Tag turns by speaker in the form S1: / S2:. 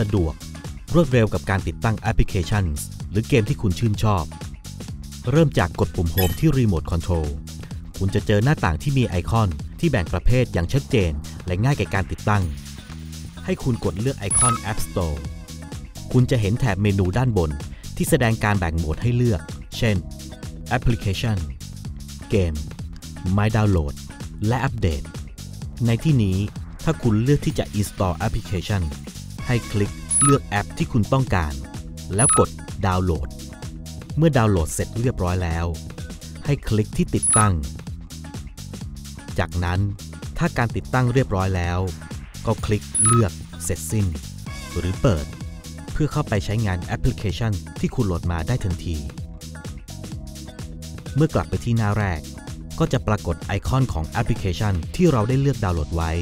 S1: สะดวก รวดเร็วกับการติดตั้งแอปพลิเคชันหรือเกมที่คุณชื่นชอบ เริ่มจากกดปุ่มโฮมที่รีโมทคอนโทรลคุณจะเจอหน้าต่างที่มีไอคอนที่แบ่งประเภทอย่างชัดเจน และง่ายแก่การติดตั้ง ให้คุณกดเลือกไอคอน App Store คุณจะเห็นแถบเมนูด้านบน ที่แสดงการแบ่งโหมดให้เลือก เช่น Application เกม My Download และอัปเดตในที่นี้ถ้าคุณเลือกที่จะ install application ให้คลิกเลือกแอปที่คุณต้องการ แล้วกดดาวน์โหลด เมื่อดาวน์โหลดเสร็จเรียบร้อยแล้ว ให้คลิกที่ติดตั้ง จากนั้นถ้าการติดตั้งเรียบร้อยแล้ว ก็คลิกเลือกเสร็จสิ้น หรือเปิด เพื่อเข้าไปใช้งานแอปพลิเคชันที่คุณโหลดมาได้ทันที เมื่อกลับไปที่หน้าแรก ก็จะปรากฏไอคอนของแอปพลิเคชันที่เราได้เลือกดาวน์โหลดไว้